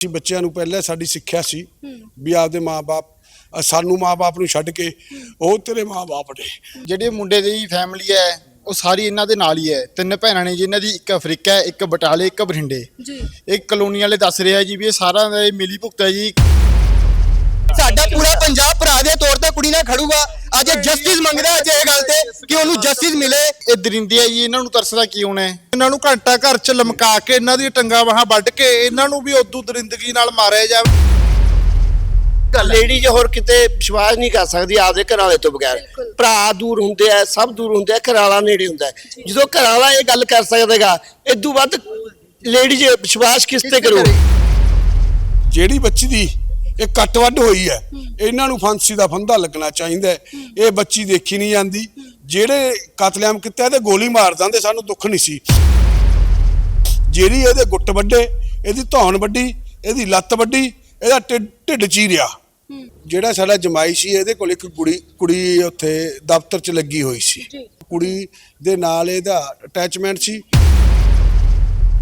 ਅਸੀਂ ਬੱਚਿਆਂ ਨੂੰ ਪਹਿਲਾਂ ਸਾਡੀ ਸਿੱਖਿਆ ਸੀ ਵੀ ਆਪਦੇ ਮਾਪੇ ਸਾਨੂੰ ਮਾਪੇ ਨੂੰ ਛੱਡ ਕੇ ਉਹ ਤੇਰੇ ਮਾਪੇ ਨੇ। ਜਿਹੜੇ ਮੁੰਡੇ ਦੀ ਫੈਮਿਲੀ ਹੈ ਉਹ ਸਾਰੀ ਇਹਨਾਂ ਦੇ ਨਾਲ ਹੀ ਹੈ। ਤਿੰਨ ਭੈਣਾਂ ਨੇ ਜੀ ਇਹਨਾਂ ਦੀ ਇੱਕ ਅਫਰੀਕਾ ਇੱਕ ਬਟਾਲੇ ਇੱਕ ਬਠਿੰਡੇ। ਜੀ। ਇੱਕ ਕਲੋਨੀ ਵਾਲੇ ਦੱਸ ਰਿਹਾ ਜੀ ਵੀ ਇਹ ਸਾਰਾ ਦਾ ਇਹ ਮਿਲੀ ਭੁਗਤ ਹੈ ਜੀ। ਸਾਡਾ ਪੂਰਾ ਪੰਜਾਬ ਭਰਾ ਦੇ ਤੌਰ ਤੇ ਕੁੜੀ ਨਾਲ ਖੜੂਗਾ। ਅੱਜ ਜਸਟਿਸ ਮੰਗਦਾ ਅੱਜ ਇਹ ਗੱਲ ਤੇ ਕਿ ਉਹਨੂੰ ਜਸਟਿਸ ਮਿਲੇ। ਇਹ ਦਰਿੰਦੇ ਆ ਜੀ ਇਹਨਾਂ ਨੂੰ ਤਰਸਦਾ ਕੀ ਹੋਣਾ ਹੈ ਇਹਨਾਂ ਨੂੰ ਘੰਟਾ ਘਰ ਚ ਲਮਕਾ ਕੇ ਇਹਨਾਂ ਦੀ ਟੰਗਾ ਬਾਹਾਂ ਵੱਢ ਕੇ ਇਹਨਾਂ ਨੂੰ ਵੀ ਉਦੋਂ ਦਰਿੰਦਗੀ ਨਾਲ ਮਾਰਿਆ ਜਾਵੇ। ਲੇਡੀ ਜੇ ਹੋਰ ਕਿਤੇ ਵਿਸ਼ਵਾਸ ਨਹੀਂ ਕਰ ਸਕਦੀ ਆਪਦੇ ਘਰ ਵਾਲੇ ਤੋਂ ਬਗੈਰ। ਭਰਾ ਦੂਰ ਹੁੰਦੇ ਆ ਸਭ ਦੂਰ ਹੁੰਦੇ ਆ ਘਰ ਵਾਲਾ ਨੇੜੇ ਹੁੰਦਾ ਹੈ। ਜਦੋਂ ਘਰ ਵਾਲਾ ਇਹ ਗੱਲ ਕਰ ਸਕਦੇਗਾ ਇਦੋਂ ਵੱਧ ਲੇਡੀ ਜੇ ਵਿਸ਼ਵਾਸ ਕਿਸ ਤੇ ਕਰੂ ਜਿਹੜੀ ਬੱਚੀ ਦੀ ਇਹ ਕੱਟ ਵੱਢ ਹੋਈ ਹੈ। ਇਹਨਾਂ ਨੂੰ ਫਾਂਸੀ ਦਾ ਫੰਦਾ ਲੱਗਣਾ ਚਾਹੀਦਾ ਹੈ। ਇਹ ਬੱਚੀ ਦੇਖੀ ਨਹੀਂ ਜਾਂਦੀ। ਜਿਹੜੇ ਕਤਲੇਆਮ ਕੀਤਾ ਤੇ ਗੋਲੀ ਮਾਰ ਦਿੰਦੇ ਸਾਨੂੰ ਦੁੱਖ ਨਹੀਂ ਸੀ। ਜਿਹੜੀ ਇਹਦੇ ਗੁੱਟ ਵੱਡੇ ਇਹਦੀ ਧੌਣ ਵੱਡੀ ਇਹਦੀ ਲੱਤ ਵੱਡੀ ਇਹਦਾ ਢਿੱਡ ਢਿੱਡ ਚੀਰਿਆ। ਜਿਹੜਾ ਸਾਡਾ ਜਮਾਈ ਸੀ ਇਹਦੇ ਕੋਲ ਇੱਕ ਕੁੜੀ ਕੁੜੀ ਉੱਥੇ ਦਫ਼ਤਰ 'ਚ ਲੱਗੀ ਹੋਈ ਸੀ। ਕੁੜੀ ਦੇ ਨਾਲ ਇਹਦਾ ਅਟੈਚਮੈਂਟ ਸੀ।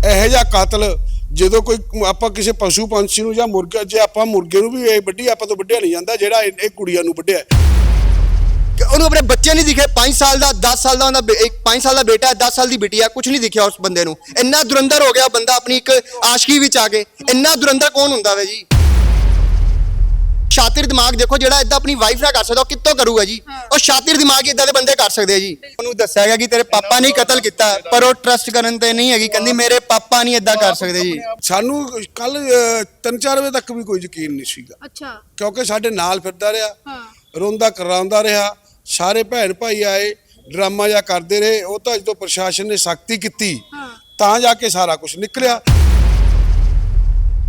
ਇਹੋ ਜਿਹਾ ਕਾਤਲ ਜਦੋਂ ਕੋਈ ਆਪਾਂ ਕਿਸੇ ਪਸ਼ੂ ਪੰਛੀ ਨੂੰ ਜਾਂ ਮੁਰਗਾ, ਜੇ ਆਪਾਂ ਮੁਰਗੇ ਨੂੰ ਵੀ ਇਹ ਵੱਢੀ, ਆਪਾਂ ਤੋਂ ਵੱਢਿਆ ਨਹੀਂ ਜਾਂਦਾ, ਜਿਹੜਾ ਇਹ ਇਹ ਕੁੜੀਆਂ ਨੂੰ ਵੱਢਿਆ। ਉਹਨੂੰ ਆਪਣੇ ਬੱਚੇ ਨਹੀਂ ਦਿਖੇ 5 ਸਾਲ ਦਾ 10 ਸਾਲ ਦਾ ਉਹਦਾ ਬੇ- ਇੱਕ 5 ਸਾਲ ਦਾ ਬੇਟਾ 10 ਸਾਲ ਦੀ ਬੇਟੀ ਹੈ ਕੁਝ ਨਹੀਂ ਦਿਖਿਆ ਉਸ ਬੰਦੇ ਨੂੰ। ਇੰਨਾ ਦੁਰੰਦਰ ਹੋ ਗਿਆ ਬੰਦਾ ਆਪਣੀ ਇੱਕ ਆਸ਼ਕੀ ਵਿੱਚ ਆ ਕੇ। ਇੰਨਾ ਦੁਰੰਦਰ ਕੌਣ ਹੁੰਦਾ ਵੇ ਜੀ? ਸ਼ਾਤਿਰ ਦਿਮਾਗ ਦੇਖੋ ਜਿਹੜਾ ਇਦਾਂ ਆਪਣੀ ਵਾਈਫ ਨਾਲ ਕਰ ਸਕਦਾ ਉਹ ਕਿੱਥੋਂ ਕਰੂਗਾ ਜੀ? ਉਹ ਸ਼ਾਤਿਰ ਦਿਮਾਗ ਇਦਾਂ ਦੇ ਬੰਦੇ ਕਰ ਸਕਦੇ ਆ ਜੀ। ਉਹਨੂੰ ਦੱਸਿਆ ਗਿਆ ਕਿ ਤੇਰੇ ਪਾਪਾ ਨੇ ਹੀ ਕਤਲ ਕੀਤਾ ਪਰ ਉਹ ਟਰਸਟ ਕਰਨ ਤੇ ਨਹੀਂ ਹੈਗੀ। ਕਹਿੰਦੀ ਮੇਰੇ ਪਾਪਾ ਨਹੀਂ ਇਦਾਂ ਕਰ ਸਕਦੇ ਜੀ। ਸਾਨੂੰ ਕੱਲ 3-4 ਵਜੇ ਤੱਕ ਵੀ ਕੋਈ ਯਕੀਨ ਨਹੀਂ ਸੀਗਾ। ਅੱਛਾ। ਕਿਉਂਕਿ ਸਾਡੇ ਨਾਲ ਫਿਰਦਾ ਰਿਹਾ ਹਾਂ। ਰੋਂਦਾ ਕਰਾਉਂਦਾ ਰਿਹਾ ਸਾਰੇ ਭੈਣ ਭਾਈ ਆਏ ਡਰਾਮਾ ਜਿਹਾ ਕਰਦੇ ਰਹੇ। ਉਹ ਤਾਂ ਜਦੋਂ ਪ੍ਰਸ਼ਾਸਨ ਨੇ ਸਖਤੀ ਕੀਤੀ ਹਾਂ। ਤਾਂ ਜਾ ਕੇ ਸਾਰਾ ਕੁਝ ਨਿਕਲਿਆ।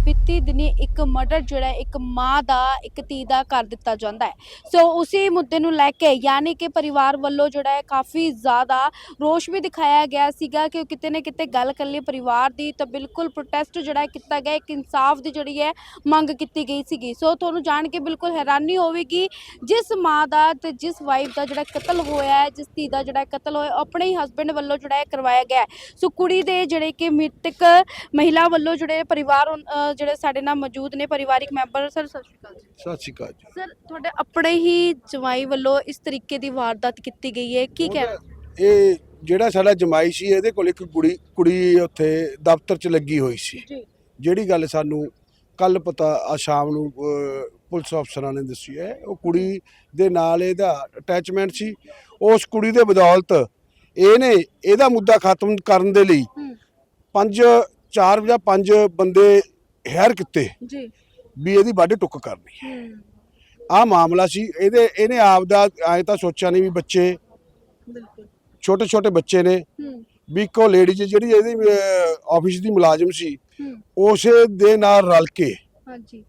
ਬੀਤੀ ਦਿਨੀ ਇੱਕ ਮਰਡਰ ਜਿਹੜਾ ਇੱਕ ਮਾਂ ਦਾ, ਇੱਕ ਧੀ ਦਾ ਕਰ ਦਿੱਤਾ ਜਾਂਦਾ ਹੈ। ਸੋ ਉਸੇ ਮੁੱਦੇ ਨੂੰ ਲੈ ਕੇ ਯਾਨੀ ਕਿ ਪਰਿਵਾਰ ਵੱਲੋਂ ਜਿਹੜਾ ਹੈ, ਕਾਫੀ ਜ਼ਿਆਦਾ ਰੋਸ਼ ਵੀ ਦਿਖਾਇਆ ਗਿਆ ਸੀਗਾ ਕਿ ਕਿਤੇ ਨਾ ਕਿਤੇ ਗੱਲ ਕਰ ਲਈ ਪਰਿਵਾਰ ਦੀ ਤਾਂ ਬਿਲਕੁਲ ਪ੍ਰੋਟੈਸਟ ਜਿਹੜਾ ਕੀਤਾ ਗਿਆ, ਇੱਕ ਇਨਸਾਫ ਦੀ ਜਿਹੜੀ ਹੈ ਮੰਗ ਕੀਤੀ ਗਈ ਸੀਗੀ। ਸੋ ਤੁਹਾਨੂੰ ਜਾਣ ਕੇ ਬਿਲਕੁਲ ਹੈਰਾਨੀ ਹੋਵੇਗੀ, ਜਿਸ ਮਾਂ ਦਾ ਤੇ ਜਿਸ ਵਾਈਫ ਦਾ ਜਿਹੜਾ ਕਤਲ ਹੋਇਆ ਹੈ, ਜਿਸ ਧੀ ਦਾ ਜਿਹੜਾ ਕਤਲ ਹੋਇਆ ਆਪਣੇ ਹੀ ਹਸਬੰਡ ਵੱਲੋਂ ਜਿਹੜਾ ਹੈ ਕਰਵਾਇਆ ਗਿਆ ਸੋ ਕੁੜੀ ਦੇ ਜਿਹੜੇ ਕਿ ਮ੍ਰਿਤਕ ਮਹਿਲਾ ਵੱਲੋਂ ਜਿਹੜੇ ਪਰਿਵਾਰ ਜਿਹੜੇ ਸਾਡੇ ਨਾਲ ਮੌਜੂਦ ਨੇ ਪਰਿਵਾਰਿਕ ਮੈਂਬਰ ਸਰ ਸਤਿ ਸ਼੍ਰੀ ਅਕਾਲ ਜੀ। ਸਤਿ ਸ਼੍ਰੀ ਅਕਾਲ ਜੀ। ਸਰ ਤੁਹਾਡੇ ਆਪਣੇ ਹੀ ਜਵਾਈ ਵੱਲੋਂ ਇਸ ਤਰੀਕੇ ਦੀ ਵਾਰਦਾਤ ਕੀਤੀ ਗਈ ਹੈ ਕੀ ਕਹਿਣਾ? ਇਹ ਜਿਹੜਾ ਸਾਡਾ ਜਮਾਈ ਸੀ ਇਹਦੇ ਕੋਲ ਇੱਕ ਕੁੜੀ ਕੁੜੀ ਉੱਥੇ ਦਫ਼ਤਰ 'ਚ ਲੱਗੀ ਹੋਈ ਸੀ। ਜੀ। ਜਿਹੜੀ ਗੱਲ ਸਾਨੂੰ ਕੱਲ ਪਤਾ ਆ ਸ਼ਾਮ ਨੂੰ ਪੁਲਿਸ ਅਫਸਰਾਂ ਨੇ ਦੱਸੀ ਹੈ ਉਹ ਕੁੜੀ ਦੇ ਨਾਲ ਇਹਦਾ ਅਟੈਚਮੈਂਟ ਸੀ। ਉਸ ਕੁੜੀ ਦੇ ਬਦੌਲਤ ਇਹਨੇ ਇਹਦਾ ਮੁੱਦਾ ਖਤਮ ਕਰਨ ਦੇ ਲਈ ਪੰਜ ਚਾਰ ਜਾਂ ਪੰਜ ਬੰਦੇ ਹੈਰ ਕੀਤੇ ਜੀ। ਵੀ ਇਹਦੀ ਵੱਢ ਟੁੱਕ ਕਰਨੀ। ਹੂੰ। ਆਹ ਮਾਮਲਾ ਸੀ ਇਹਦੇ ਇਹਨੇ ਆਪ ਦਾ ਐ ਤਾਂ ਸੋਚਿਆ ਨਹੀਂ ਵੀ ਬੱਚੇ ਬਿਲਕੁਲ। ਛੋਟੇ ਛੋਟੇ ਬੱਚੇ ਨੇ ਵੀ ਇੱਕੋ ਲੇਡੀ ਜਿਹੜੀ ਇਹਦੀ ਆਫਿਸ ਦੀ ਮੁਲਾਜ਼ਮ ਸੀ ਉਸੇ ਦੇ ਨਾਲ ਰਲ ਕੇ ਹਾਂਜੀ।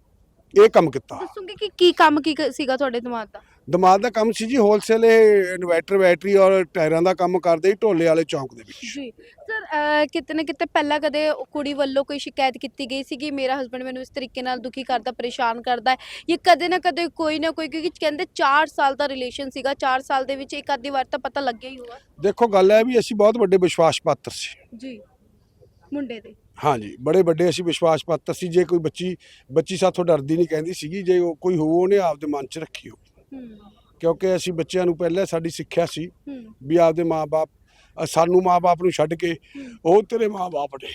ਇਹ ਕੰਮ ਕੀਤਾ। ਦੱਸੋਗੇ ਕਿ ਕੀ ਕੰਮ ਕੀ ਕ- ਸੀਗਾ ਤੁਹਾਡੇ ਦਿਮਾਗ ਦਾ? ਦਿਮਾਗ ਦਾ ਕੰਮ ਸੀ ਜੀ ਹੋਲਸੇਲ ਇਹ ਇਨਵਰਟਰ ਬੈਟਰੀ ਔਰ ਟਾਇਰਾਂ ਦਾ ਕੰਮ ਕਰਦੇ ਢੋਲੇ ਵਾਲੇ ਚੌਂਕ ਦੇ ਵਿੱਚ। ਜੀ। ਸਰ ਕਿਤੇ ਨਾ ਕਿਤੇ ਪਹਿਲਾਂ ਕਦੇ ਕੁੜੀ ਵੱਲੋਂ ਕੋਈ ਸ਼ਿਕਾਇਤ ਕੀਤੀ ਗਈ ਸੀ ਕਿ ਮੇਰਾ ਹਸਬੰਡ ਮੈਨੂੰ ਇਸ ਤਰੀਕੇ ਨਾਲ ਦੁਖੀ ਕਰਦਾ ਪਰੇਸ਼ਾਨ ਕਰਦਾ ਹੈ। ਇਹ ਕਦੇ ਨਾ ਕਦੇ ਕੋਈ ਨਾ ਕੋਈ ਕਿਉਂਕਿ ਕਹਿੰਦੇ 4 ਸਾਲ ਦਾ ਰਿਲੇਸ਼ਨ ਸੀਗਾ 4 ਸਾਲ ਦੇ ਵਿੱਚ ਇੱਕ ਅੱਧੀ ਵਾਰ ਤਾਂ ਪਤਾ ਲੱਗਿਆ ਹੀ ਹੋਗਾ ਦੇਖੋ ਗੱਲ ਹੈ ਵੀ ਅਸੀਂ ਬਹੁਤ ਵੱਡੇ ਵਿਸ਼ਵਾਸ ਪਾਤਰ ਸੀ। ਜੀ। ਮੁੰਡੇ ਦੇ। ਹਾਂਜੀ ਬੜੇ ਵੱਡੇ ਅਸੀਂ ਵਿਸ਼ਵਾਸ ਪਾਤਰ ਸੀ। ਜੇ ਕੋਈ ਬੱਚੀ ਬੱਚੀ ਸਾਥੋਂ ਡਰਦੀ ਨਹੀਂ ਕਹਿੰਦੀ ਸੀਗੀ ਜੇ ਕੋਈ ਹੋ ਉਹਨੇ ਆਪਦੇ ਮਨ 'ਚ ਰੱਖੀ ਹੋ ਹੂੰ ਕਿਉਂਕਿ ਅਸੀਂ ਬੱਚਿਆਂ ਨੂੰ ਪਹਿਲਾਂ ਸਾਡੀ ਸਿੱਖਿਆ ਸੀ ਵੀ ਆਪਦੇ ਮਾਪੇ ਸਾਨੂੰ ਮਾਪੇ ਨੂੰ ਛੱਡ ਕੇ ਉਹ ਤੇਰੇ ਮਾਪੇ ਨੇ।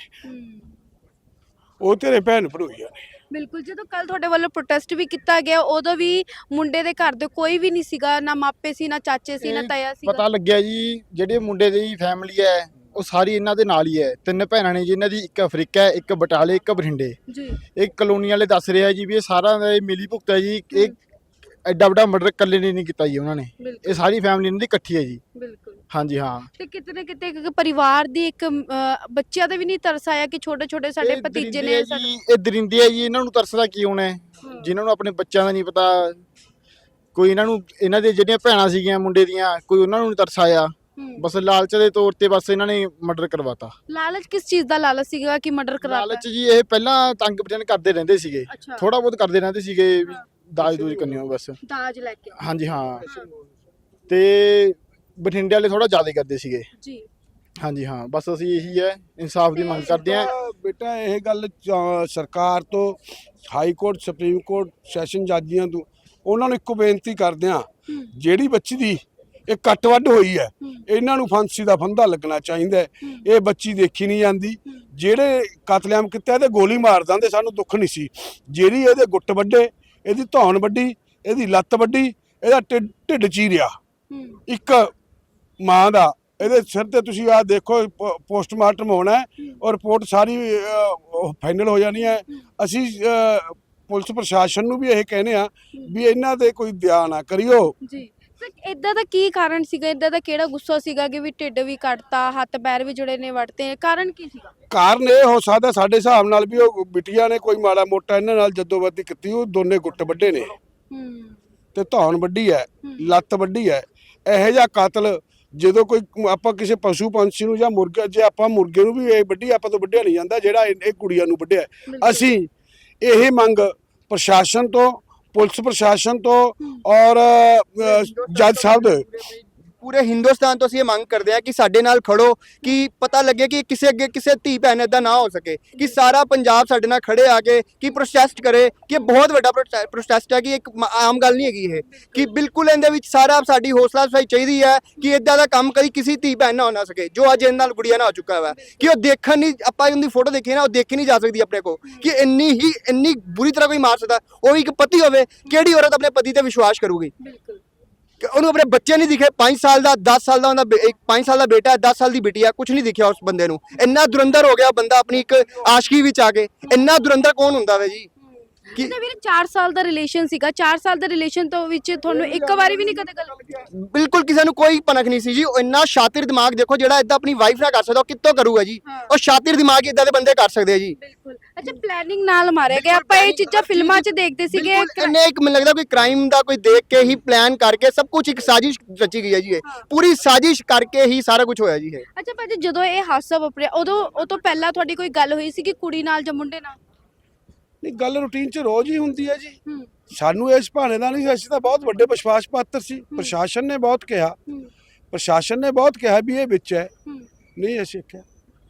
ਉਹ ਤੇਰੇ ਭੈਣ ਭੜੋਈਆਂ ਨੇ। ਬਿਲਕੁਲ ਜਦੋਂ ਕੱਲ ਤੁਹਾਡੇ ਵੱਲੋਂ ਪ੍ਰੋਟੈਸਟ ਵੀ ਕੀਤਾ ਗਿਆ ਉਦੋਂ ਵੀ ਮੁੰਡੇ ਦੇ ਘਰ ਦੇ ਕੋਈ ਵੀ ਨਹੀਂ ਸੀਗਾ ਨਾ ਮਾਪੇ ਸੀ ਨਾ ਚਾਚੇ ਸੀ ਨਾ ਇਹ ਤਾਇਆ ਸੀਗਾ। ਪਤਾ ਲੱਗਿਆ ਜੀ ਜਿਹੜੇ ਮੁੰਡੇ ਦੀ ਫੈਮਿਲੀ ਹੈ ਉਹ ਸਾਰੀ ਇਹਨਾਂ ਦੇ ਨਾਲ ਹੀ ਹੈ। ਤਿੰਨ ਭੈਣਾਂ ਨੇ ਜੀ ਇਹਨਾਂ ਦੀ ਇੱਕ ਅਫਰੀਕਾ ਹੈ ਇੱਕ ਬਟਾਲੇ ਇੱਕ ਬਠਿੰਡੇ। ਜੀ। ਇੱਕ ਕਲੋਨੀ ਵਾਲੇ ਦੱਸ ਰਿਹਾ ਜੀ ਵੀ ਇਹ ਸਾਰਾ ਇਹ ਮਿਲੀ ਭੁਗਤ ਹੈ ਜੀ। ਇਹ ਐਡਾ ਵੱਡਾ ਮਰਡਰ ਇਕੱਲੇ ਨੇ ਨਹੀਂ ਕੀਤਾ ਜੀ ਉਹਨਾਂ ਨੇ। ਬਿਲਕੁਲ। ਇਹ ਸਾਰੀ ਫੈਮਿਲੀ ਇਹਨਾਂ ਦੀ ਇਕੱਠੀ ਹੈ ਜੀ। ਬਿਲਕੁਲ। ਹਾਂਜੀ ਹਾਂ। ਤੇ ਕਿਤੇ ਨਾ ਕਿਤੇ ਇੱਕ ਪਰਿਵਾਰ ਦੀ ਇੱਕ ਬੱਚਿਆਂ ਦਾ ਵੀ ਨਹੀਂ ਤਰਸ ਆਇਆ ਕਿ ਛੋਟੇ ਛੋਟੇ ਸਾਡੇ ਇਹ ਭਤੀਜੇ ਦਰਿੰਦੇ ਨੇ ਆ ਜੀ ਇਹ ਦਰਿੰਦੇ ਆ ਜੀ ਇਹਨਾਂ ਨੂੰ ਤਰਸਦਾ ਕੀ ਹੋਣਾ ਹੈ? ਹਾਂ। ਜਿਨ੍ਹਾਂ ਨੂੰ ਆਪਣੇ ਬੱਚਿਆਂ ਦਾ ਨਹੀਂ ਪਤਾ ਕੋਈ ਇਹਨਾਂ ਨੂੰ ਇਹਨਾਂ ਦੇ ਜਿਹੜੀਆਂ ਭੈਣਾਂ ਸੀਗੀਆਂ ਮੁੰਡੇ ਦੀਆਂ ਕੋਈ ਉਹਨਾਂ ਨੂੰ ਨਹੀਂ ਤਰਸ ਆਇਆ। ਹੂੰ। ਬਸ ਲਾਲਚ ਦੇ ਤੌਰ ਤੇ ਬਸ ਇਹਨਾਂ ਨੇ ਮਰਡਰ ਕਰਵਾਤਾ। ਲਾਲਚ ਕਿਸ ਚੀਜ਼ ਦਾ ਲਾਲਚ ਸੀਗਾ ਕਿ ਮਰਡਰ ਕਰਾਤਾ ਲਾਲਚ ਜੀ ਇਹ ਪਹਿਲਾਂ ਤੰਗ ਪਰੇਸ਼ਾਨ ਕਰਦੇ ਰਹਿੰਦੇ ਸੀਗੇ। ਅੱਛਾ। ਥੋੜਾ ਬਹੁਤ ਕਰਦੇ ਰਹਿੰਦੇ ਸੀਗੇ ਵੀ ਦਾਜ ਦੂਜ ਕੰਨਿਓ ਬਸ। ਦਾਜ ਲੈ ਕੇ ਹਾਂਜੀ ਹਾਂ। ਤੇ ਬਠਿੰਡੇ ਵਾਲੇ ਥੋੜਾ ਜ਼ਿਆਦਾ ਕਰਦੇ ਸੀਗੇ। ਜੀ। ਹਾਂਜੀ ਹਾਂ। ਬਸ ਅਸੀਂ ਇਹੀ ਹੈ ਇਨਸਾਫ ਦੀ ਮੰਗ ਕਰਦੇ ਹਾਂ। ਬੇਟਾ- ਬੇਟਾ ਇਹ ਗੱਲ ਚ- ਸਰਕਾਰ ਤੋਂ high court supreme court session ਜੱਜੀਆਂ ਤੋਂ ਉਹਨਾਂ ਨੂੰ ਇੱਕੋ ਬੇਨਤੀ ਕਰਦੇ ਆ ਜਿਹੜੀ ਬੱਚੀ ਦੀ ਇਹ ਕੱਟ ਵੱਢ ਹੋਈ ਹੈ ਇਹਨਾਂ ਨੂੰ ਫਾਂਸੀ ਦਾ ਫੰਦਾ ਲੱਗਣਾ ਚਾਹੀਦਾ ਹੈ। ਇਹ ਬੱਚੀ ਦੇਖੀ ਨਹੀਂ ਜਾਂਦੀ। ਜਿਹੜੇ ਕਤਲੇਆਮ ਕੀਤਾ ਇਹਦੇ ਗੋਲੀ ਮਾਰ ਦਿੰਦੇ ਸਾਨੂੰ ਦੁੱਖ ਨਹੀਂ ਸੀ। ਜਿਹੜੀ ਇਹਦੇ ਗੁੱਟ ਵੱਡੇ ਇਹਦੀ ਧੌਣ ਵੱਡੀ ਇਹਦੀ ਲੱਤ ਵੱਡੀ ਇਹਦਾ ਢਿੱਡ ਚੀਰਿਆ। ਇੱਕ ਮਾਂ ਦਾ ਇਹਦੇ ਸਿਰ ਤੇ ਤੁਸੀਂ ਆ ਦੇਖੋ ਪੋਸਟਮਾਰਟਮ ਹੋਣਾ ਹੈ ਔਰ ਰਿਪੋਰਟ ਸਾਰੀ ਫਾਈਨਲ ਹੋ ਜਾਣੀ ਹੈ। ਅਸੀਂ ਪੁਲਿਸ ਪ੍ਰਸ਼ਾਸਨ ਨੂੰ ਵੀ ਇਹ ਕਹਿੰਦੇ ਆ ਵੀ ਇਹਨਾਂ ਤੇ ਕੋਈ ਧਿਆਨ ਨਾ ਕਰਿਓ। ਜੀ। ਸਰ ਇਦਾਂ ਦਾ ਕੀ ਕਾਰਨ ਸੀਗਾ? ਇਦਾਂ ਦਾ ਕਿਹੜਾ ਗੁੱਸਾ ਸੀਗਾ ਕਿ ਵੀ ਢਿੱਡ ਵੀ ਕੱਟਤਾ ਹੱਥ ਪੈਰ ਵੀ ਜਿਹੜੇ ਨੇ ਵੜਤੇ? ਕਾਰਨ ਕੀ ਸੀਗਾ? ਕਾਰਨ ਇਹ ਹੋ ਸਕਦਾ ਸਾਡੇ ਹਿਸਾਬ ਨਾਲ ਵੀ ਉਹ ਬਿਟੀਆਂ ਨੇ ਕੋਈ ਮਾੜਾ ਮੋਟਾ ਇਹਨਾਂ ਨਾਲ ਜਦੋਬੰਦੀ ਕੀਤੀ ਉਹ ਦੋਨੇ ਗੁੱਟ ਵੱਡੇ ਨੇ। ਹੂੰ। ਤੇ ਧੌਣ ਵੱਡੀ ਹੈ। ਲੱਤ ਵੱਡੀ ਹੈ ਇਹੋ ਜਿਹਾ ਕਾਤਲ ਜਦੋਂ ਕੋਈ ਆਪਾਂ ਕਿਸੇ ਪਸ਼ੂ ਪੰਛੀ ਨੂੰ ਜਾਂ ਮੁਰਗਾ ਜੇ ਆਪਾਂ ਮੁਰਗੇ ਨੂੰ ਵੀ ਇਹ ਵੱਡੀ ਆਪਾਂ ਤੋਂ ਵੱਢਿਆ ਨਹੀਂ ਜਾਂਦਾ ਜਿਹੜਾ ਇਹ ਕੁੜੀਆਂ ਨੂੰ ਵੱਢਿਆ ਹੈ। ਅਸੀਂ ਇਹ ਮੰਗ ਪ੍ਰਸ਼ਾਸਨ ਤੋਂ ਪੁਲਿਸ ਪ੍ਰਸ਼ਾਸਨ ਤੋਂ ਔਰ ਜੱਜ ਸਾਹਿਬ ਦੇ। ਪੂਰੇ ਹਿੰਦੁਸਤਾਨ ਤੋਂ ਅਸੀਂ ਇਹ ਮੰਗ ਕਰਦੇ ਹਾਂ ਕਿ ਸਾਡੇ ਨਾਲ ਖੜੋ, ਕਿ ਪਤਾ ਲੱਗੇ ਕਿ ਕਿਸੇ ਅੱਗੇ ਕਿਸੇ ਧੀ ਭੈਣ ਏਦਾਂ ਨਾ ਹੋ ਸਕੇ, ਕਿ ਸਾਰਾ ਪੰਜਾਬ ਸਾਡੇ ਨਾਲ ਖੜੇ ਆ ਕੇ, ਕਿ ਪ੍ਰੋਟੈਸਟ ਕਰੇ, ਕਿ ਇਹ ਬਹੁਤ ਵੱਡਾ ਪ੍ਰੋਟੈਸਟ ਹੈ ਕਿ ਇੱਕ ਆਮ ਗੱਲ ਨਹੀਂ ਹੈਗੀ ਇਹ, ਕਿ ਬਿਲਕੁਲ ਇਹਦੇ ਵਿੱਚ ਸਾਰਾ ਸਾਡੀ ਹੌਸਲਾ ਅਫਜ਼ਾਈ ਚਾਹੀਦੀ ਹੈ ਕਿ ਇਦਾਂ ਦਾ ਕੰਮ ਕਦੀ ਕਿਸੇ ਧੀ ਭੈਣ ਨਾ ਹੋ ਨਾ ਸਕੇ, ਜੋ ਅੱਜ ਇਹਨਾਂ ਨਾਲ ਗੁੜੀਆ ਨਾ ਹੋ ਚੁੱਕਾ ਹੈ ਕਿ ਉਹ ਦੇਖਣ ਨਹੀਂ, ਆਪਾਂ ਉਹਦੀ ਫੋਟੋ ਦੇਖੀ ਨਾ, ਉਹ ਦੇਖੀ ਨਹੀਂ ਜਾ ਸਕਦੀ ਆਪਣੇ ਕੋ ਕਿ ਇੰਨੀ ਹੀ, ਇੰਨੀ ਬੁਰੀ ਤਰ੍ਹਾਂ ਕੋਈ ਮਾਰ ਸਕਦਾ, ਉਹ ਵੀ ਇੱਕ ਪਤੀ ਹੋਵੇ, ਕਿਹੜੀ ਔਰਤ ਆਪਣੇ ਪਤੀ ਤੇ ਵਿਸ਼ਵਾਸ ਕਰੂਗੀ? ਬਿਲਕੁਲ। ਉਹਨੂੰ ਆਪਣੇ ਬੱਚੇ ਨਹੀਂ ਦਿਖੇ 5 ਸਾਲ ਦਾ 10 ਸਾਲ ਦਾ ਉਹਦਾ 5 ਸਾਲ ਦਾ ਬੇਟਾ ਹੈ 10 ਸਾਲ ਦੀ ਬਿਟੀ ਹੈ ਕੁਝ ਨਹੀਂ ਦਿਖਿਆ ਉਸ ਬੰਦੇ ਨੂੰ। ਇੰਨਾ ਦੁਰੰਦਰ ਹੋ ਗਿਆ ਬੰਦਾ ਆਪਣੀ ਇੱਕ ਆਸ਼ਕੀ ਵਿੱਚ ਆ ਕੇ। ਇੰਨਾ ਦੁਰੰਦਰ ਕੌਣ ਹੁੰਦਾ ਵੇ ਜੀ? ਕਿ ਵੀਰੇ 4 ਸਾਲ ਦਾ ਰਿਲੇਸ਼ਨ ਸੀਗਾ। 4 ਸਾਲ ਦੇ ਰਿਲੇਸ਼ਨ ਤੋਂ ਵਿੱਚ ਤੁਹਾਨੂੰ ਇੱਕ ਵਾਰੀ ਵੀ ਨਹੀਂ ਕਦੇ ਗੱਲ ਬਿਲਕੁਲ ਕਿਸੇ ਨੂੰ ਕੋਈ ਪਨਖ ਨਹੀਂ ਸੀ ਜੀ। ਉਹ ਇੰਨਾ ਸ਼ਾਤਿਰ ਦਿਮਾਗ ਦੇਖੋ ਜਿਹੜਾ ਇਦਾਂ ਆਪਣੀ ਵਾਈਫ ਨਾਲ ਕਰ ਸਕਦਾ ਉਹ ਕਿੱਥੋਂ ਕਰੂਗਾ ਜੀ। ਉਹ ਸ਼ਾਤਿਰ ਦਿਮਾਗ ਇਦਾਂ ਦੇ ਬੰਦੇ ਕਰ ਸਕਦੇ ਆ ਜੀ। ਬਿਲਕੁਲ। ਅੱਛਾ ਪਲੈਨਿੰਗ ਨਾਲ ਮਾਰਿਆ ਗਿਆ। ਆਪਾਂ ਇਹ ਚੀਜ਼ਾਂ ਫਿਲਮਾਂ 'ਚ ਦੇਖਦੇ ਸੀਗੇ ਇਹਨੇ ਇੱਕ ਮੈਨੂੰ ਲੱਗਦਾ ਕੋਈ ਕ੍ਰਾਈਮ ਦਾ ਕੋਈ ਦੇਖ ਕੇ ਹੀ ਪਲਾਨ ਕਰਕੇ ਸਭ ਕੁਝ ਇੱਕ ਸਾਜ਼ਿਸ਼ ਰਚੀ ਗਈ ਹੈ ਜੀ ਇਹ। ਪੂਰੀ ਸਾਜ਼ਿਸ਼ ਕਰਕੇ ਹੀ ਸਾਰਾ ਕੁਝ ਹੋਇਆ ਜੀ ਇਹ। ਅੱਛਾ ਭਾਜੀ ਜਦੋਂ ਇਹ ਹਾਦਸਾ ਵਾਪਰਿਆ ਉਦੋਂ ਉਹ ਤੋਂ ਪਹਿਲਾਂ ਤੁਹਾਡੀ ਕੋਈ ਗੱਲ ਹੋਈ ਸੀ ਕਿ ਕੁੜੀ ਨਾਲ ਜਾਂ ਮੁੰਡੇ ਨਾਲ? ਨਹੀਂ ਗੱਲ ਰੂਟੀਨ 'ਚ ਰੋਜ਼ ਹੀ ਹੁੰਦੀ ਹੈ ਜੀ। ਹੂੰ। ਸਾਨੂੰ ਇਸ ਭਾਣੇ ਦਾ ਨਹੀਂ ਅਸੀਂ ਤਾਂ ਬਹੁਤ ਵੱਡੇ ਵਿਸ਼ਵਾਸ ਪਾਤਰ ਸੀ। ਪ੍ਰਸ਼ਾਸਨ ਨੇ ਬਹੁਤ ਕਿਹਾ। ਹੂੰ। ਪ੍ਰਸ਼ਾਸਨ ਨੇ ਬਹੁਤ ਕਿਹਾ ਵੀ ਇਹ ਵਿੱਚ ਹੈ। ਹੂੰ। ਨਹੀਂ ਅਸੀਂ ਕਿਹਾ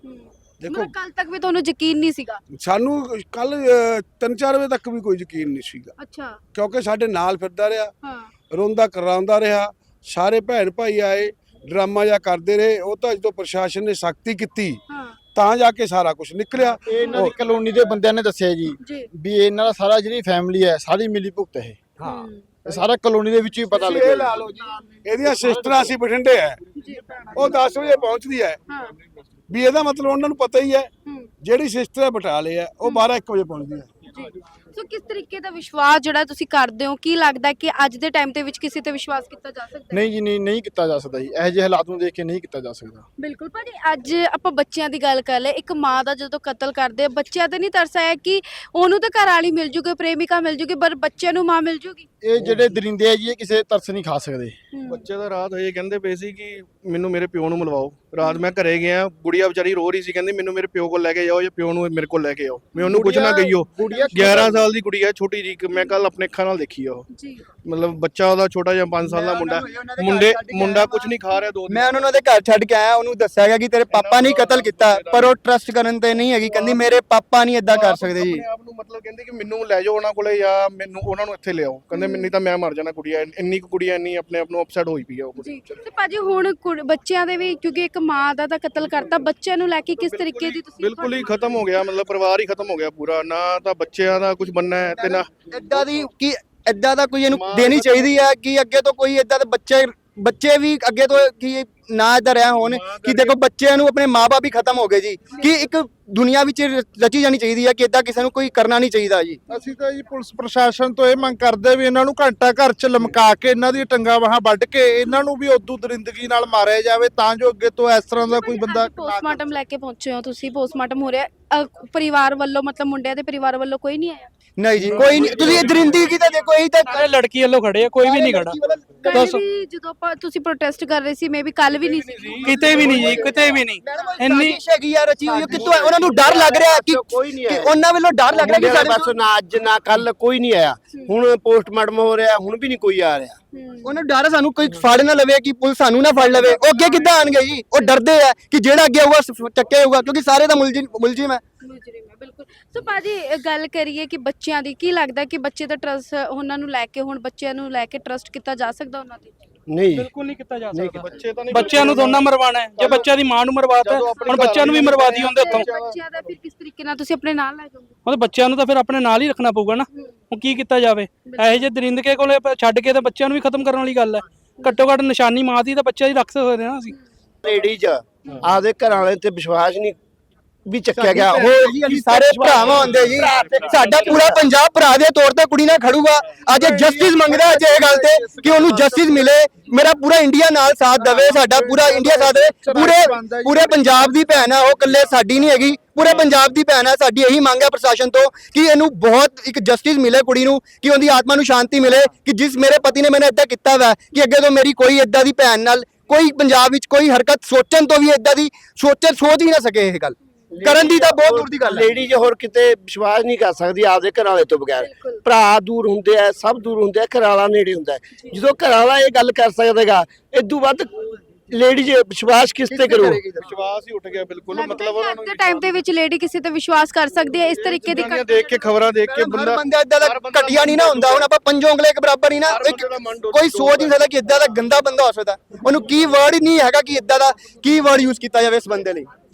ਹੂੰ। ਦੇਖੋ ਮਤਲਬ ਕੱਲ ਤੱਕ ਵੀ ਤੁਹਾਨੂੰ ਯਕੀਨ ਨਹੀਂ ਸੀਗਾ? ਸਾਨੂੰ ਕੱਲ 3-4 ਵਜੇ ਤੱਕ ਵੀ ਕੋਈ ਯਕੀਨ ਨਹੀਂ ਸੀਗਾ। ਅੱਛਾ। ਕਿਉਂਕਿ ਸਾਡੇ ਨਾਲ ਫਿਰਦਾ ਰਿਹਾ ਹਾਂ। ਰੋਂਦਾ ਕਰਾਉਂਦਾ ਰਿਹਾ ਸਾਰੇ ਭੈਣ ਭਾਈ ਆਏ ਡਰਾਮਾ ਜਾਂ ਕਰਦੇ ਰਹੇ ਉਹ ਤਾਂ ਜਦੋਂ ਪ੍ਰਸ਼ਾਸਨ ਨੇ ਸਖਤੀ ਕੀਤੀ ਹਾਂ। ਤਾਂ ਜਾ ਕੇ ਸਾਰਾ ਕੁਝ ਨਿਕਲਿਆ। ਇਹ ਇਹਨਾਂ ਦੀ ਕਲੋਨੀ ਦੇ ਬੰਦਿਆਂ ਨੇ ਦੱਸਿਆ ਜੀ ਜੀ। ਵੀ ਇਹਨਾਂ ਦਾ ਸਾਰਾ ਜਿਹੜੀ ਫੈਮਿਲੀ ਹੈ ਸਾਰੀ ਮਿਲੀ ਭੁਗਤ ਹੈ। ਹਾਂ। ਇਹ ਸਾਰਾ ਕਲੋਨੀ ਦੇ ਵਿੱਚ ਹੀ ਪਤਾ ਲੱਗਿਆ ਇਹ ਲਾ ਲਓ ਜੀ ਇਹਦੀਆਂ ਸਿਸਟਰਾਂ ਅਸੀਂ ਬਠਿੰਡੇ ਜੀ। ਉਹ 10 ਵਜੇ ਪਹੁੰਚਦੀ ਐ ਹਾਂ। ਵੀ ਇਹਦਾ ਮਤਲਬ ਉਹਨਾਂ ਨੂੰ ਪਤਾ ਹੀ ਹੈ ਹੂੰ। ਜਿਹੜੀ ਸਿਸਟਰ ਬਟਾਲੇ ਆ ਉਹ 12 1 ਵਜੇ ਪਹੁੰਚਦੀ ਹੈ। ਜੀ। ਸੋ ਕਿਸ ਤਰੀਕੇ ਦਾ ਵਿਸ਼ਵਾਸ ਜਿਹੜਾ ਤੁਸੀਂ ਕਰਦੇ ਹੋ ਕੀ ਲੱਗਦਾ ਕਿ ਅੱਜ ਦੇ ਟਾਈਮ ਦੇ ਵਿੱਚ ਕਿਸੇ ਤੇ ਵਿਸ਼ਵਾਸ ਕੀਤਾ ਜਾ ਸਕਦਾ ਹੈ? ਨਹੀਂ ਜੀ ਨਹੀਂ ਨਹੀਂ ਕੀਤਾ ਜਾ ਸਕਦਾ ਜੀ। ਇਹੋ ਜਿਹੇ ਹਾਲਾਤ ਨੂੰ ਦੇਖ ਕੇ ਨਹੀਂ ਕੀਤਾ ਜਾ ਸਕਦਾ। ਬਿਲਕੁਲ ਭਾਜੀ ਅੱਜ ਆਪਾਂ ਬੱਚਿਆਂ ਦੀ ਗੱਲ ਕਰ ਲਏ ਇੱਕ ਮਾਂ ਦਾ ਜਦੋਂ ਕਤਲ ਕਰਦੇ ਆ, ਬੱਚਿਆਂ ਤੇ ਨਹੀਂ ਤਰਸ ਆਇਆ ਕਿ ਉਹਨੂੰ ਤਾਂ ਘਰ ਵਾਲੀ ਮਿਲ ਜੂਗੀ ਪ੍ਰੇਮਿਕਾ ਮਿਲ ਜੂਗੀ ਪਰ ਬੱਚਿਆਂ ਨੂੰ ਮਾਂ ਮਿਲ ਜੂਗੀ? ਇਹ ਜਿਹੜੇ ਦਰਿੰਦੇ ਆ ਜੀ ਇਹ ਕਿਸੇ ਤਰਸ ਨਹੀਂ ਖਾ ਸਕਦੇ। ਬੱਚੇ ਦਾ ਰਾਤ ਹੋਏ ਕਹਿੰਦੇ ਪਏ ਸੀ ਕਿ ਮੈਨੂੰ ਮੇਰੇ ਪਿਓ ਨੂੰ ਮਿਲਵਾਓ। ਰਾਤ ਮੈਂ ਘਰੇ ਗਿਆ ਗੁੜੀਆ ਵਿਚਾਰੀ ਰੋ ਰਹੀ ਸੀ ਕਹਿੰਦੀ ਮੈਨੂੰ ਮੇਰੇ ਪਿਓ ਕੋਲ ਲੈ ਕੇ ਜਾਓ ਜਾਂ ਪਿਓ ਨੂੰ ਮੇਰੇ ਕੋਲ ਲੈ ਕੇ ਆਓ। ਮੈਂ ਉਹਨੂੰ ਕੁਝ ਨਾ ਗੁੜੀਆ- ਕਹੀਓ। ਗੁੜੀਆ 11 ਸਾਲ ਦੀ ਕੁੜੀ ਹੈ ਛੋਟੀ ਜੀ ਮੈਂ ਕੱਲ ਆਪਣੇ ਅੱਖਾਂ ਨਾਲ ਦੇਖੀ ਆ ਉਹ। ਜੀ। ਮਤਲਬ ਬੱਚਾ ਉਹਦਾ ਛੋਟਾ ਜਿਹਾ 5 ਸਾਲ ਦਾ ਮੁੰਡਾ ਦੇ ਮੁੰਡੇ ਮੁੰਡਾ ਕੁਝ ਨਹੀਂ ਖਾ ਰਿਹਾ ਦੋ ਦਿਨ ਮੈਂ ਉਹਨਾਂ ਉਹਦੇ ਘਰ ਛੱਡ ਕੇ ਆਇਆ ਉਹਨੂੰ ਦੱਸਿਆ ਗਿਆ ਕਿ ਤੇਰੇ ਪਾਪਾ ਨੇ ਕਤਲ ਕੀਤਾ ਪਰ ਉਹ ਟਰਸਟ ਕਰਨ ਤੇ ਨਹੀਂ ਹੈਗੀ ਕਹਿੰਦੀ ਮੇਰੇ ਪਾਪਾ ਨਹੀਂ ਇਦਾਂ ਕਰ ਸਕਦੇ ਜੀ। ਆਪਣੇ ਆਪ ਨੂੰ ਮਤਲਬ ਕਹਿੰਦੇ ਕਿ ਮੈਨੂੰ ਲੈ ਜਾਓ ਉਹਨਾਂ ਕੋਲੇ ਜਾਂ ਮੈਨੂੰ ਉਹਨਾਂ ਨੂੰ ਇੱਥੇ ਲਿਆਓ। ਕਹਿੰਦੇ ਮੈਨੂੰ ਤਾਂ ਮੈਂ ਮਰ ਜਾਣਾ ਕੁੜੀਆ ਇੰਨੀ ਕੁ ਕੁੜੀਆ ਇੰਨੀ ਆਪਣੇ ਆਪ ਨੂੰ ਅਪਸੈਟ ਹੋਈ ਪਈ ਆ ਉਹ ਕੁੜੀ ਜੀ। ਤੇ ਭਾਜੀ ਹੁਣ ਕੁੜ- ਬੱਚਿਆਂ ਦੇ ਵੀ ਕਿਉਂਕਿ ਇੱਕ ਮਾਂ ਦਾ ਤਾਂ ਕਤਲ ਕਰਤਾ ਬੱਚਿਆਂ ਨੂੰ ਲੈ ਕੇ ਕਿਸ ਤਰੀਕੇ ਦੀ ਤੁਸੀਂ ਬਿਲਕੁਲ ਹੀ ਖਤਮ ਹੋ ਗਿਆ ਮਤਲਬ ਪਰਿਵਾਰ ਹੀ ਖਤਮ ਹੋ ਗਿਆ ਪੂਰਾ ਨਾ ਤਾਂ ਬੱਚਿਆਂ ਦਾ ਕੁਝ ਬੰਨਾ ਹੈ ਤੇ ਨਾ ਇਦਾਂ ਦੀ ਕਿ ਇਦਾਂ ਦਾ ਕੋਈ ਇਹਨੂੰ ਦੇਣੀ ਚਾਹੀਦੀ ਹੈ ਕਿ ਅੱਗੇ ਤੋਂ ਕੋਈ ਇਦਾਂ ਦੇ ਬੱਚੇ ਬੱਚੇ ਵੀ ਅੱਗੇ ਤੋਂ ਕਿ ਨਾ ਇਦਾਂ ਰਹਿ ਹੋਣ ਕਿ ਦੇਖੋ ਬੱਚਿਆਂ ਨੂੰ ਆਪਣੇ ਮਾਪੇ ਵੀ ਖਤਮ ਹੋ ਗਏ ਜੀ। ਕਿ ਇੱਕ ਦੁਨੀਆ ਵਿੱਚ ਰਚੀ ਜਾਣੀ ਚਾਹੀਦੀ ਹੈ ਕਿ ਇਦਾਂ ਕਿਸੇ ਨੂੰ ਕੋਈ ਕਰਨਾ ਨਹੀਂ ਚਾਹੀਦਾ ਜੀ। ਅਸੀਂ ਤਾਂ ਜੀ ਪੁਲਿਸ ਪ੍ਰਸ਼ਾਸਨ ਤੋਂ ਇਹ ਮੰਗ ਕਰਦੇ ਵੀ ਇਹਨਾਂ ਨੂੰ ਘੰਟਾ ਘਰ 'ਚ ਲਮਕਾ ਕੇ ਇਹਨਾਂ ਦੀ ਟੰਗਾ ਬਾਹਾਂ ਵੱਢ ਕੇ ਇਹਨਾਂ ਨੂੰ ਵੀ ਉਦੋਂ ਦਰਿੰਦਗੀ ਨਾਲ ਮਾਰਿਆ ਜਾਵੇ ਤਾਂ ਜੋ ਅੱਗੇ ਤੋਂ ਇਸ ਤਰ੍ਹਾਂ ਦਾ ਕੋਈ ਬੰਦਾ ਪੋਸਟਮਾਰਟਮ ਲੈ ਕੇ ਪਹੁੰਚੇ ਹੋ ਤੁਸੀਂ ਪੋਸਟਮਾਰਟਮ ਹੋ ਰਿਹਾ। ਪਰਿਵਾਰ ਵੱਲੋਂ ਮਤਲਬ ਮੁੰਡਿਆਂ ਦੇ ਪਰਿਵਾਰ ਵੱਲੋਂ ਕੋਈ ਨਹੀਂ ਆਇਆ? ਨਹੀਂ ਜੀ ਕੋਈ ਨਹੀਂ ਤੁਸੀਂ ਇਹ ਦਰਿੰਦਗੀ ਕੀ ਤਾਂ ਦੇਖੋ ਇਹੀ ਤਾਂ ਸਾਰੇ ਲੜਕੀ ਵੱਲੋਂ ਖੜੇ ਆ ਕੋਈ ਵੀ ਨਹੀਂ ਖੜਾ। ਕੱਲ ਵੀ ਜਦੋਂ ਆਪਾਂ ਤੁਸੀਂ ਪ੍ਰੋਟੈਸਟ ਕਰ ਰਹੇ ਸੀ ਮੇਬੀ ਕੱਲ ਵੀ ਨਹੀਂ ਸੀ। ਕਿਤੇ ਵੀ ਨਹੀਂ ਜੀ ਕਿਤੇ ਵੀ ਨਹੀਂ। ਇੰਨੀ ਹੈਗੀ ਆ ਰਚੀ ਹੋਈ ਹੈ, ਕਿੱਥੋਂ ਹੈ? ਉਹਨਾਂ ਨੂੰ ਡਰ ਲੱਗ ਰਿਹਾ ਕਿ ਕੋਈ ਨਹੀਂ ਕਿ ਆਇਆ। ਉਹਨਾਂ ਵੱਲੋਂ ਡਰ ਲੱਗ ਰਿਹਾ ਕਿ ਸਾਡੇ ਬਸ ਨਾ ਅੱਜ ਨਾ ਕੱਲ ਕੋਈ ਨਹੀਂ ਆਇਆ। ਹੁਣ ਪੋਸਟਮਾਰਟਮ ਹੋ ਰਿਹਾ ਹੁਣ ਵੀ ਨਹੀਂ ਕੋਈ ਆ ਰਿਹਾ। ਉਹਨਾਂ ਨੂੰ ਡਰ ਹੈ ਸਾਨੂੰ ਕੋਈ ਫੜ ਨਾ ਲਵੇ ਕਿ ਪੁਲਿਸ ਸਾਨੂੰ ਨਾ ਫੜ ਲਵੇ। ਉਹ ਅੱਗੇ ਕਿੱਦਾਂ ਆਣਗੇ ਜੀ? ਉਹ ਡਰਦੇ ਆ ਕਿ ਜਿਹੜਾ ਅੱਗੇ ਆਊਗਾ ਸ- ਚੱਕਿਆ ਹੋਊਗਾ ਕਿਉਂਕਿ ਸਾਰੇ ਦਾ ਮੁਲਜ਼ਮ ਮੁਲਜ਼ਮ ਹੈ ਮੁਜਰਿਮ ਹੈ ਬਿਲਕੁਲ। ਸੋ ਬਾਜੀ ਇਹ ਗੱਲ ਕਰੀਏ ਕਿ ਬੱਚਿਆਂ ਦੀ ਕੀ ਲੱਗਦਾ ਕਿ ਬੱਚੇ ਦਾ ਟਰਸਟ ਉਹਨਾਂ ਨੂੰ ਲੈ ਕੇ ਹੁਣ ਬੱਚਿਆਂ ਨੂੰ ਲੈ ਕੇ ਟਰਸਟ ਕੀਤਾ ਜਾ ਸਕਦਾ ਉਹਨਾਂ ਤੇ? ਨਹੀਂ। ਬਿਲਕੁਲ ਨਹੀਂ ਕੀਤਾ ਜਾ ਸਕਦਾ। ਬੱਚੇ ਤਾਂ ਨਹੀਂ ਬੱਚਿਆਂ ਨੂੰ ਦੋਨਾਂ ਮਰਵਾਣਾ ਹੈ। ਜੇ ਬੱਚਿਆਂ ਦੀ ਮਾਂ ਨੂੰ ਮਰਵਾਤਾ ਹੁਣ ਬੱਚਿਆਂ ਨੂੰ ਵੀ ਮਰਵਾ ਦੀ ਹੁੰਦੇ ਉੱਥੋਂ ਬੱਚਿਆਂ ਦਾ ਫਿਰ ਕਿਸ ਤਰੀਕੇ ਨਾਲ ਤੁਸੀਂ ਆਪਣੇ ਨਾਲ ਲੈ ਜਾਓਗੇ? ਉਹਦੇ ਬੱਚਿਆਂ ਨੂੰ ਤਾਂ ਫਿਰ ਆਪਣੇ ਨਾਲ ਹੀ ਰੱਖਣਾ ਪਊਗਾ ਨਾ। ਹੁਣ ਕੀ ਕੀਤਾ ਜਾਵੇ? ਇਹੋ ਜਿਹੇ ਦਰਿੰਦਕੇ ਕੋਲੇ ਛੱਡ ਕੇ ਤਾਂ ਬੱਚਿਆਂ ਨੂੰ ਵੀ ਖਤਮ ਕਰਨ ਵਾਲੀ ਗੱਲ ਹੈ। ਘੱਟੋ ਘੱਟ ਨਿਸ਼ਾਨੀ ਮਾਂ ਦੀ ਤਾਂ ਬੱਚਾ ਹੀ ਰੱਖ ਸਕਦੇ ਨਾ ਅਸੀਂ। ਲੇਡੀਜ਼ ਆਪਦੇ ਘਰਾਂ ਵਾਲੇ ਤੇ ਵਿਸ਼ਵਾਸ ਨਹੀਂ ਵੀ ਚੱਕਿਆ ਗਿਆ। ਉਹ ਸਾਰੇ ਭਰਾਵਾਂ ਹੁੰਦੇ ਜੀ। ਸਾਡਾ ਪੂਰਾ ਪੰਜਾਬ ਭਰਾ ਦੇ ਤੌਰ ਤੇ ਕੁੜੀ ਨਾਲ ਖੜੂਗਾ। ਅੱਜ ਜਸਟਿਸ ਮੰਗਦਾ ਅੱਜ ਇਹ ਗੱਲ ਤੇ ਕਿ ਉਹਨੂੰ ਜਸਟਿਸ ਮਿਲੇ। ਮੇਰਾ ਪੂਰਾ ਇੰਡੀਆ ਨਾਲ ਸਾਥ ਦੇਵੇ ਸਾਡਾ ਪੂਰਾ ਇੰਡੀਆ ਸਾਥ ਦੇਵੇ। ਪੂਰੇ ਪੂਰੇ ਪੰਜਾਬ ਦੀ ਭੈਣ ਹੈ ਉਹ ਇਕੱਲੇ ਸਾਡੀ ਨਹੀਂ ਹੈਗੀ। ਪੂਰੇ ਪੰਜਾਬ ਦੀ ਭੈਣ ਹੈ ਸਾਡੀ ਇਹੀ ਮੰਗ ਹੈ ਪ੍ਰਸ਼ਾਸਨ ਤੋਂ ਕਿ ਇਹਨੂੰ ਬਹੁਤ ਇੱਕ ਜਸਟਿਸ ਮਿਲੇ ਕੁੜੀ ਨੂੰ ਕਿ ਉਹਦੀ ਆਤਮਾ ਨੂੰ ਸ਼ਾਂਤੀ ਮਿਲੇ ਕਿ ਜਿਸ ਮੇਰੇ ਪਤੀ ਨੇ ਮੈਨੂੰ ਏਦਾਂ ਕੀਤਾ ਵਾ ਕਿ ਅੱਗੇ ਤੋਂ ਮੇਰੀ ਕੋਈ ਏਦਾਂ ਦੀ ਭੈਣ ਨਾਲ ਕੋਈ ਪੰਜਾਬ ਵਿੱਚ ਕੋਈ ਹਰਕਤ ਸੋਚਣ ਤੋਂ ਵੀ ਏਦਾਂ ਦੀ ਸੋਚੇ ਸੋਚ ਹੀ ਨਾ ਸਕੇ ਇਹ ਗੱਲ। ਕਰਨ ਦੀ ਤਾਂ ਬਹੁਤ ਦੂਰ ਦੀ ਗੱਲ ਹੈ। ਲੇਡੀਜ਼ ਹੋਰ ਕਿਤੇ ਵਿਸ਼ਵਾਸ ਨਹੀਂ ਕਰ ਸਕਦੀ ਆਪਦੇ ਘਰ ਵਾਲੇ ਤੋਂ ਬਗੈਰ। ਭਰਾ ਦੂਰ ਹੁੰਦੇ ਆ ਸਭ ਦੂਰ ਹੁੰਦੇ ਆ ਘਰ ਵਾਲਾ ਨੇੜੇ ਹੁੰਦਾ। ਜਦੋਂ ਘਰ ਵਾਲਾ ਇਹ ਗੱਲ ਕਰ ਸਕਦੇਗਾ ਇਦੋਂ ਵੱਧ ਲੇਡੀਜ਼ ਵਿਸ਼ਵਾਸ ਕਿਸ ਤੇ ਕਰੂ ਵਿਸ਼ਵਾਸ ਹੀ ਉੱਠ ਗਿਆ ਬਿਲਕੁਲ। ਮਤਲਬ ਉਹਨਾਂ ਨੂੰ ਟਾਈਮ ਦੇ ਵਿੱਚ ਲੇਡੀ ਕਿਸੇ ਤੇ ਵਿਸ਼ਵਾਸ ਕਰ ਸਕਦੀ ਹੈ ਇਸ ਤਰੀਕੇ ਦੀ ਦੇਖ ਕੇ ਖਬਰਾਂ ਦੇਖ ਕੇ ਬੰਦਾ ਬੰਦਾ ਇਦਾਂ ਦਾ ਘਟਿਆ ਨਹੀਂ ਨਾ ਹੁੰਦਾ। ਹੁਣ ਆਪਾਂ ਪੰਜੋਂ ਉਂਗਲੇ ਇੱਕ ਬਰਾਬਰ ਨਹੀਂ ਨਾ ਕੋਈ ਸੋਚ ਨਹੀਂ ਸਕਦਾ ਕਿ ਇਦਾਂ ਦਾ ਗੰਦਾ ਬੰਦਾ ਹੋ ਸਕਦਾ। ਉਹਨੂੰ ਕੀ ਵਰਡ ਹੀ ਨਹੀਂ ਹੈਗਾ ਕਿ ਇਦਾਂ ਦਾ ਕੀ ਵਰਡ ਯੂਜ਼ ਕੀਤਾ ਜਾਵੇ ਇਸ ਬੰਦੇ ਲਈ।